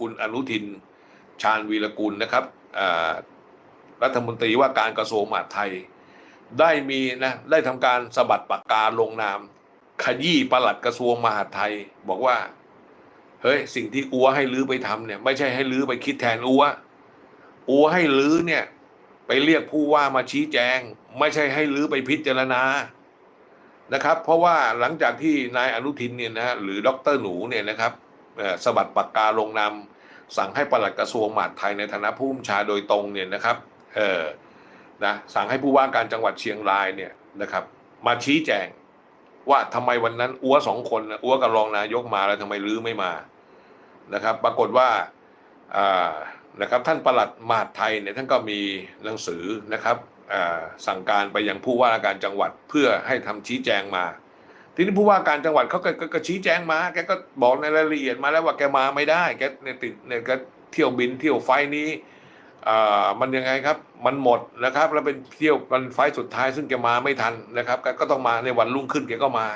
คุณอนุทินชาญวีรกุลนะครับรัฐมนตรีว่าการกระทรวงมหาดไทย ได้มีนะได้ทำการสะบัดปากกาลงนาม ขยี้ปลัดกระทรวงมหาดไทย บอกว่า เฮ้ยสิ่งที่อัวให้ลื้อไปทำเนี่ย ไม่ใช่ให้ลื้อไปคิดแทนอัวอัวให้ลื้อเนี่ยไปเรียกผู้ว่ามาชี้แจง ไม่ใช่ให้ลื้อไปพิจารณานะครับ เพราะว่าหลังจากที่นายอนุทินเนี่ยนะฮะหรือดรหนูเนี่ยนะครับ สบัดปากกาลงนามสั่งให้ปลัดกระทรวงมหาดไทยในฐานะผู้บัญชาโดยตรงเนี่ยนะครับเออนะสั่งให้ผู้ว่าการจังหวัดเชียงรายเนี่ยนะครับ มาชี้แจงว่าทำไมวันนั้นอัวสองคนอัวกับรองนายกมาแล้วทำไมลื้อไม่มานะครับ ปรากฏว่าอ่านะครับท่านปลัดมหาดไทยเนี่ยท่านก็มีหนังสือนะครับสั่งการไปยังผู้ว่าราชการจังหวัดเพื่อให้ทำชี้แจงมา ทีนี้ผู้ว่าการจังหวัดเขาก็ก็ก็ชี้แจงมา แกก็บอกในรายละเอียดมาแล้วว่าแกมาไม่ได้ แกเนี่ยติดเนี่ยก็เที่ยวบินเที่ยวไฟนี้อ่ามันยังไงครับ มันหมดนะครับ แล้วเป็นเที่ยววันไฟสุดท้าย ซึ่งแกมาไม่ทันนะครับแกก็ต้องมาในวันรุ่งขึ้นแกก็มา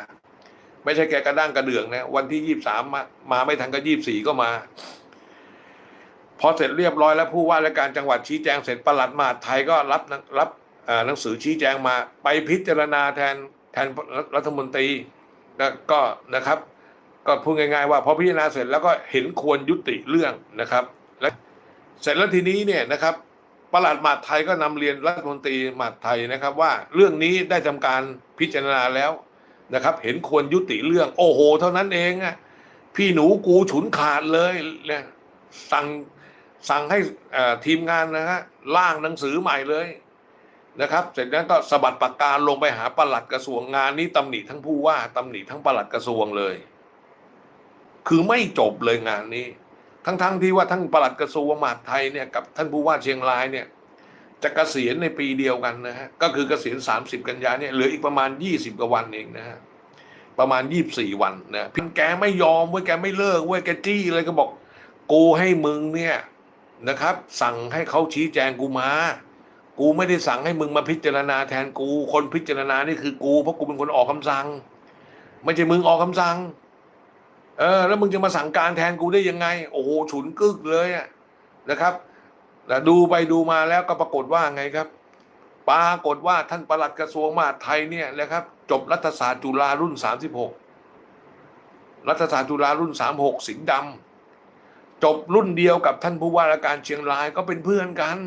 ไม่ใช่แกกระด้างกระเดื่องนะวันที่ยี่สามมามาไม่ทันก็ยี่สี่ก็มา พอเสร็จเรียบร้อยแล้วผู้ว่าราชการจังหวัดชี้แจงเสร็จประหลัดมหาดไทยก็รับรับอ่อหนังสือชี้แจงมาไปพิจารณาแทน แทนรัฐมนตรีก็ก็นะครับ ก็พูดง่ายๆว่าพอพิจารณาเสร็จแล้วก็เห็นควรยุติเรื่องนะครับ และเสร็จแล้วทีนี้เนี่ยนะครับประหลัดมหาดไทยก็นำเรียนรัฐมนตรีมหาดไทยนะครับ ว่าเรื่องนี้ได้ทำการพิจารณาแล้วนะครับ เห็นควรยุติเรื่อง โอ้โห เท่านั้นเองอะพี่หนูกูฉุนขาดเลยเนี่ยสั่งสั่งให้ทีมงานนะฮะร่างหนังสือใหม่เลย นะครับ เสร็จแล้วก็สะบัดปากกาลงไปหาปลัดกระทรวงงานนี้ตำหนิทั้งผู้ว่าตำหนิทั้งปลัดกระทรวงเลย คือไม่จบเลยงานนี้ ทั้งๆทที่ว่าทั้งปลัดกระทรวงมหาดไทยเนี่ยกับท่านผู้ว่าเชียงรายเนี่ย จะเกษียณในปีเดียวกันนะฮะก็คือเกษียณ 30 กันยาเนี่ยเหลืออีกประมาณ 20กว่าวันเองนะฮะประมาณ 24 วันนะพียงแกไม่ยอมเว้ยแกไม่เลิกเว้ยแกจี้เลยก็บอกกูให้มึงเนี่ยนะครับ สั่งให้เขาชี้แจงกูมา กูไม่ได้สั่งให้มึงมาพิจารณาแทนกู คนพิจารณานี่คือกูเพราะกูเป็นคนออกคำสั่ง ไม่ใช่มึงออกคำสั่ง เออ แล้วมึงจะมาสั่งการแทนกูได้ยังไง โอ้โหฉุนกึกเลยอะนะครับแต่ดูไปดูมาแล้วก็ปรากฏว่าไงครับ ปรากฏว่าท่านประหลัดกระทรวงมหาดไทยเนี่ยนะครับ จบรัฐศาสตร์จุฬารุ่นสามสิบหกรัฐศาสตร์จุฬารุ่นสามหกสิงห์ดำจบรุ่นเดียวกับท่านผู้ว่าราชการเชียงรายก็เป็นเพื่อนกัน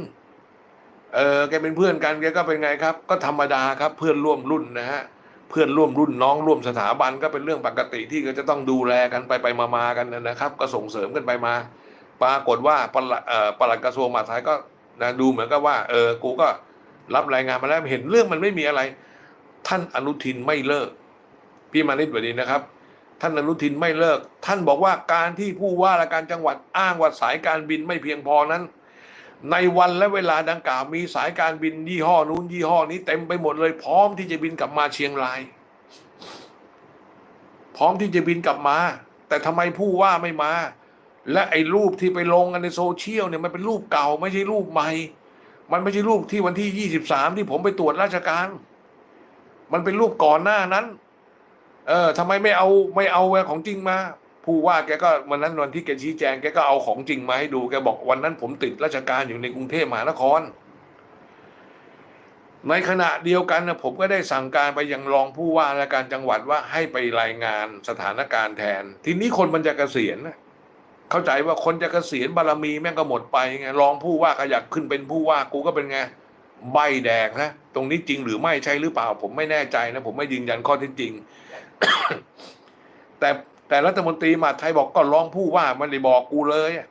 เออแกเป็นเพื่อนกันแกก็เป็นไงครับ ก็ธรรมดาครับเพื่อนร่วมรุ่นนะฮะเพื่อนร่วมรุ่นน้องร่วมสถาบันก็เป็นเรื่องปกติที่ก็จะต้องดูแลกันไปไปมามาๆกันนะครับ ก็ส่งเสริมกันไปมา ปรากฏว่าปลัดปลัดกระทรวงมหาดไทยก็นะดูเหมือนกับว่าเออกูก็รับรายงานมาแล้วเห็นเรื่องมันไม่มีอะไร ท่านอนุทินไม่เลิก พี่มานิดแบบนี้นะครับ ท่านอนุทินไม่เลิก ท่านบอกว่าการที่ผู้ว่าราชการจังหวัดอ้างว่าสายการบินไม่เพียงพอนั้น ในวันและเวลาดังกล่าวมีสายการบินยี่ห้อนู้นยี่ห้อนี้เต็มไปหมดเลยพร้อมที่จะบินกลับมาเชียงราย พร้อมที่จะบินกลับมา แต่ทำไมผู้ว่าไม่มา และไอ้รูปที่ไปลงกันในโซเชียลเนี่ยมันเป็นรูปเก่าไม่ใช่รูปใหม่ มันไม่ใช่รูปที่วันที่ยี่สิบสามที่ผมไปตรวจราชการ มันเป็นรูปก่อนหน้านั้น เออทำไมไม่เอาไม่เอาของจริงมา ผู้ว่าแกก็วันนั้นวันที่แกชี้แจงแกก็เอาของจริงมาให้ดูแกบอกวันนั้นผมติดราชการอยู่ในกรุงเทพมหานคร ในขณะเดียวกันนะผมก็ได้สั่งการไปยังรองผู้ว่าราชการจังหวัดว่าให้ไปรายงานสถานการณ์แทน ทีนี้คนมันจะเกษียณนะเข้าใจว่าคนจะเกษียณบารมีแม่งก็หมดไปไงรองผู้ว่าก็อยากขึ้นเป็นผู้ว่ากูก็เป็นไงใบแดกนะตรงนี้จริงหรือไม่ใช่หรือเปล่า ผมไม่แน่ใจนะผมไม่ยืนยันข้อเท็จจริง แต่ แต่รัฐมนตรีมหาไทยบอกก็รองผู้ว่ามันได้บอกกูเลยอะ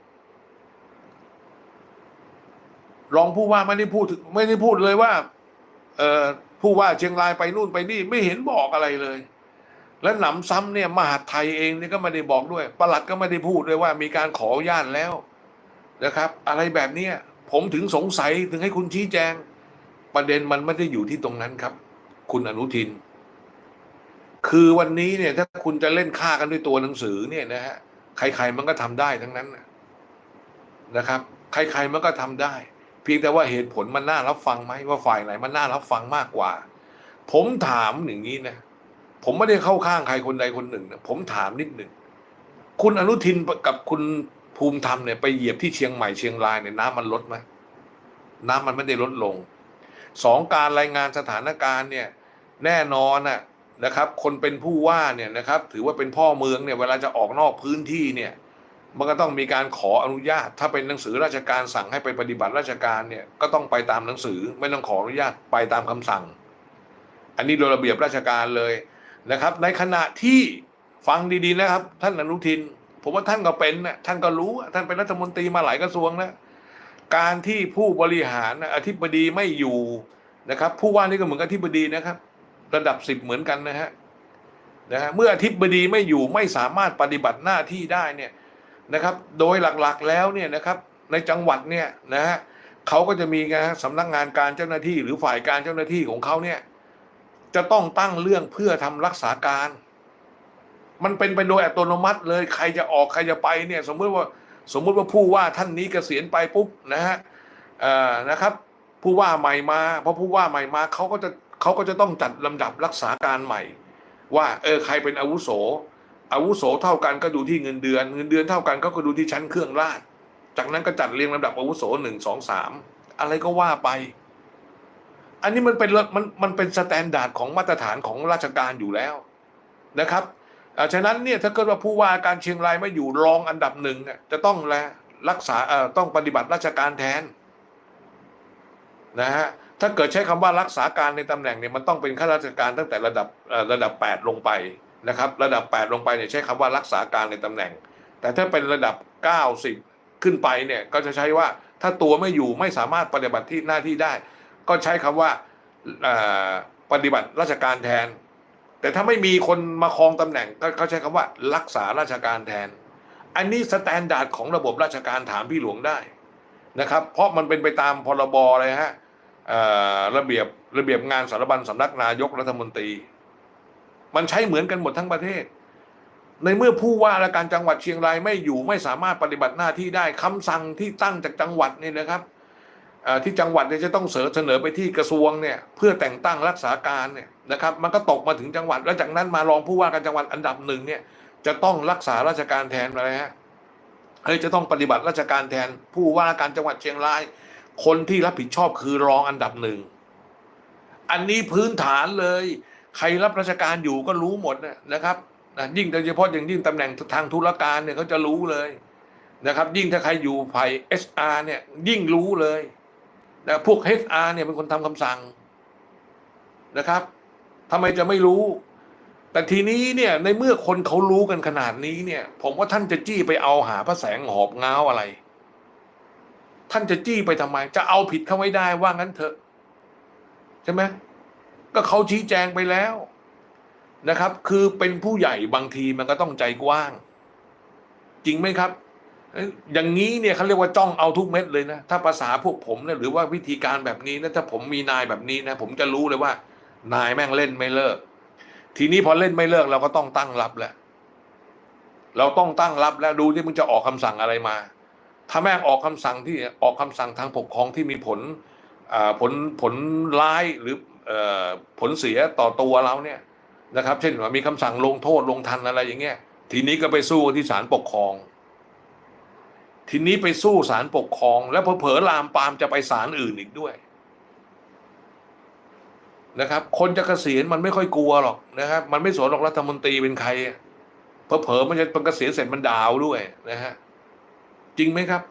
รองผู้ว่าไม่ได้พูดถึงไม่ได้พูดเลยว่า เออผู้ว่าเชียงรายไปนู่นไปนี่ไม่เห็นบอกอะไรเลย และหนำซ้ำเนี่ยมหาดไทยเองเนี่ยก็ไม่ได้บอกด้วยประหลัดก็ไม่ได้พูดด้วยว่ามีการขออนุญาตแล้วนะครับ อะไรแบบเนี้ยผมถึงสงสัยถึงให้คุณชี้แจง ประเด็นมันไม่ได้อยู่ที่ตรงนั้นครับ คุณอนุทิน คือวันนี้เนี่ย ถ้าคุณจะเล่นฆ่ากันด้วยตัวหนังสือเนี่ยนะฮะใครๆมันก็ทำได้ทั้งนั้นนะครับ ใครๆมันก็ทำได้ เพียงแต่ว่าเหตุผลมันน่ารับฟังไหมว่าฝ่ายไหนมันน่ารับฟังมากกว่า ผมถามอย่างนี้นะผมไม่ได้เข้าข้างใครคนใดคนหนึ่งนะผมถามนิดหนึ่งคุณอนุทินกับคุณภูมิธรรมเนี่ยไปเหยียบที่เชียงใหม่เชียงรายเนี่ยน้ำมันลดไหมน้ำมันไม่ได้ลดลงสองการรายงานสถานการณ์เนี่ย แน่นอนน่ะ นะครับ คนเป็นผู้ว่าเนี่ยนะครับ ถือว่าเป็นพ่อเมืองเนี่ยเวลาจะออกนอกพื้นที่เนี่ยมันก็ต้องมีการขออนุญาต ถ้าเป็นหนังสือราชการสั่งให้ไปปฏิบัติราชการเนี่ยก็ต้องไปตามหนังสือไม่ต้องขออนุญาตไปตามคำสั่ง อันนี้โดยระเบียบราชการเลยนะครับ ในขณะที่ฟังดีๆนะครับ ท่านอนุทิน ผมว่าท่านก็เป็นนะท่านก็รู้ท่านเป็นรัฐมนตรีมาหลายกระทรวงนะการที่ผู้บริหารอธิบดีไม่อยู่นะครับ ผู้ว่านี่ก็เหมือนกับอธิบดีนะครับ ระดับสิบเหมือนกันนะฮะนะฮะเมื่ออธิบดีไม่อยู่ไม่สามารถปฏิบัติหน้าที่ได้เนี่ยนะครับ โดยหลักๆแล้วเนี่ยนะครับ ในจังหวัดเนี่ยนะฮะเขาก็จะมีไงฮะสำนักงานการเจ้าหน้าที่ หรือฝ่ายการเจ้าหน้าที่ของเขาเนี่ย จะต้องตั้งเรื่องเพื่อทำรักษาการ มันเป็นไปโดยอัตโนมัติเลยใครจะออกใครจะไปเนี่ย สมมติว่าสมมุติว่าผู้ว่าท่านนี้เกษียณไปปุ๊บนะฮะเอ่อนะครับ ผู้ว่าใหม่มาเพราะผู้ว่าใหม่มาเขาก็จะ เขาก็จะต้องจัดลำดับรักษาการใหม่ ว่าเออใครเป็นอาวุโส อาวุโสเท่ากันก็ดูที่เงินเดือน เงินเดือนเท่ากันก็ก็ดูที่ชั้นเครื่องราชจากนั้นก็จัดเรียงลำดับอาวุโสหนึ่งสองสามอะไรก็ว่าไป อันนี้มันเป็นมันมันเป็นสแตนดาร์ดของมาตรฐานของราชการอยู่แล้วนะครับอ่าฉะนั้นเนี่ยถ้าเกิดว่าผู้ว่าการเชียงรายไม่อยู่รองอันดับหนึ่งเนี่ยจะต้องแลรักษาเอ่อต้องปฏิบัติราชการแทนนะฮะ ถ้าเกิดใช้คำว่ารักษาการในตำแหน่งเนี่ยมันต้องเป็นข้าราชการตั้งแต่ระดับระดับ 8 ลงไปนะครับ ระดับ 8 ลงไปเนี่ยใช้คำว่ารักษาการในตำแหน่ง แต่ถ้าเป็นระดับ 90 ขึ้นไปเนี่ยก็จะใช้ว่าถ้าตัวไม่อยู่ไม่สามารถปฏิบัติที่หน้าที่ได้ ก็ใช้คำว่าปฏิบัติราชการแทน แต่ถ้าไม่มีคนมาครองตำแหน่งก็เขาใช้คำว่า รักษาราชการแทน อันนี้สแตนดาร์ดของระบบราชการถามพี่หลวงได้นะครับ เพราะมันเป็นไปตามพรบเลยฮะ ระเบียบระเบียบงานสารบัญสำนักนายกรัฐมนตรี มันใช้เหมือนกันหมดทั้งประเทศ ในเมื่อผู้ว่าราชการจังหวัดเชียงรายไม่อยู่ไม่สามารถปฏิบัติหน้าที่ได้คำสั่งที่ตั้งจากจังหวัดนี่นะครับที่จังหวัดเนี่ยจะต้องเสนอเสนอไปที่กระทรวงเนี่ยเพื่อแต่งตั้งรักษาการเนี่ยนะครับ มันก็ตกมาถึงจังหวัด แล้วจากนั้นมารองผู้ว่าการจังหวัดอันดับหนึ่งเนี่ยจะต้องรักษาราชการแทนอะไรฮะเฮ้ยจะต้องปฏิบัติราชการแทนผู้ว่าการจังหวัดเชียงราย คนที่รับผิดชอบคือรองอันดับหนึ่ง อันนี้พื้นฐานเลย ใครรับราชการอยู่ก็รู้หมดนะครับนะยิ่งโดยเฉพาะอย่างยิ่งตำแหน่งทางธุรการเนี่ยเขาจะรู้เลยนะครับ ยิ่งถ้าใครอยู่ฝ่าย HR เนี่ยยิ่งรู้เลยนะพวก HR เนี่ยเป็นคนทำคำสั่งนะครับทำไมจะไม่รู้ แต่ทีนี้เนี่ยในเมื่อคนเขารู้กันขนาดนี้เนี่ย ผมว่าท่านจะจี้ไปเอาหาพระแสงหอบเงาอะไร ท่านจะจี้ไปทำไม จะเอาผิดเขาไม่ได้ว่างั้นเถอะ ใช่ไหมก็เขาชี้แจงไปแล้วนะครับ คือเป็นผู้ใหญ่บางทีมันก็ต้องใจกว้าง จริงไหมครับ อย่างนี้เนี่ยเขาเรียกว่าจ้องเอาทุกเม็ดเลยนะ ถ้าภาษาพวกผมเนี่ยหรือว่าวิธีการแบบนี้นะถ้าผมมีนายแบบนี้นะ ผมจะรู้เลยว่า นายแม่งเล่นไม่เลิก ทีนี้พอเล่นไม่เลิกเราก็ต้องตั้งรับแล้วเราต้องตั้งรับแล้วดูที่มึงจะออกคำสั่งอะไรมา ถ้าแม่งออกคำสั่งที่ออกคำสั่งทางปกครองที่มีผลผลผลร้ายหรืออผลเสียต่อตัวเราเนี่ยนะครับ เช่นว่ามีคำสั่งลงโทษลงทันอะไรอย่างเงี้ยทีนี้ก็ไปสู้ที่ศาลปกครอง ทีนี้ไปสู้ศาลปกครอง แล้วเผลอลามปามจะไปศาลอื่นอีกด้วยนะครับ คนจะเกษียณมันไม่ค่อยกลัวหรอกนะครับ มันไม่สนหรอกรัฐมนตรีเป็นใครอเผลอๆมันจะเป็นเกษียณเสร็จมันดาวด้วยนะฮะ จริงไหมครับ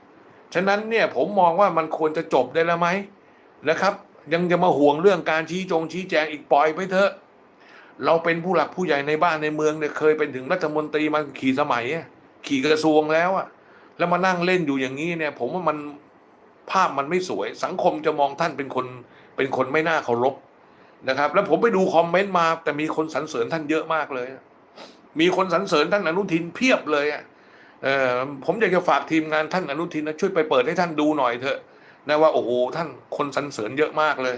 ฉะนั้นเนี่ยผมมองว่ามันควรจะจบได้แล้วไหมนะครับ ยังจะมาห่วงเรื่องการชี้จงชี้แจงอีกปล่อยไปเถอะ เราเป็นผู้หลักผู้ใหญ่ในบ้านในเมืองเนี่ยเคยเป็นถึงรัฐมนตรีมาขี่สมัย ขี่กระทรวงแล้วอะแล้วมานั่งเล่นอยู่อย่างนี้เนี่ย ผมว่ามันภาพมันไม่สวย สังคมจะมองท่านเป็นคนเป็นคนไม่น่าเคารพนะครับ แล้วผมไปดูคอมเมนต์มา แต่มีคนสรรเสริญท่านเยอะมากเลย มีคนสรรเสริญท่านอนุทินเพียบเลยอะ เออผมอยากจะฝากทีมงานท่านอนุทินนะช่วยไปเปิดให้ท่านดูหน่อยเถอะนะว่าโอ้โหท่านคนสรรเสริญเยอะมากเลย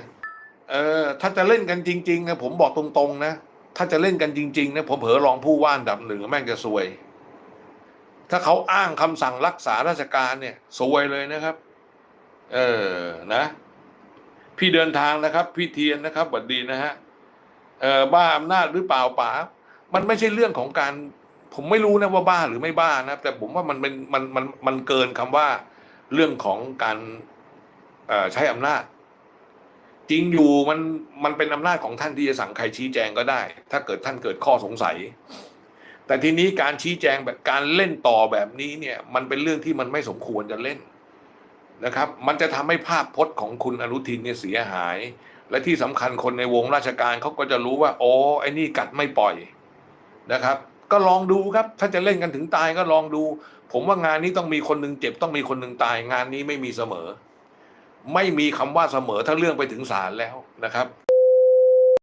เออถ้าจะเล่นกันจริงๆนะผมบอกตรงๆนะถ้าจะเล่นกันจริงๆนะผมเผลอรองผู้ว่านดับหนึ่งแม่งจะซวย ถ้าเขาอ้างคำสั่งรักษาราชการเนี่ยซวยเลยนะครับ เออนะ พี่เดินทางนะครับ พี่เทียนนะครับบัดดีนะฮะเออบ้าอำนาจหรือเปล่าป๋ามันไม่ใช่เรื่องของการ ผมไม่รู้นะว่าบ้าหรือไม่บ้านะแต่ผมว่ามันเป็นมันมันมันเกินคำว่าเรื่องของการใช้อำนาจ จริงอยู่มันมันเป็นอำนาจของท่านที่จะสั่งใครชี้แจงก็ได้ ถ้าเกิดท่านเกิดข้อสงสัย แต่ทีนี้การชี้แจงแบบการเล่นต่อแบบนี้เนี่ย มันเป็นเรื่องที่มันไม่สมควรจะเล่นนะครับ มันจะทำให้ภาพพจน์ของคุณอนุทินเนี่ยเสียหาย และที่สำคัญคนในวงราชการเขาก็จะรู้ว่า โอ้ไอ้นี่กัดไม่ปล่อยนะครับ ก็ลองดูครับ ถ้าจะเล่นกันถึงตายก็ลองดู ผมว่างานนี้ต้องมีคนหนึ่งเจ็บต้องมีคนหนึ่งตาย งานนี้ไม่มีเสมอ ไม่มีคำว่าเสมอถ้าเรื่องไปถึงศาลแล้วนะครับ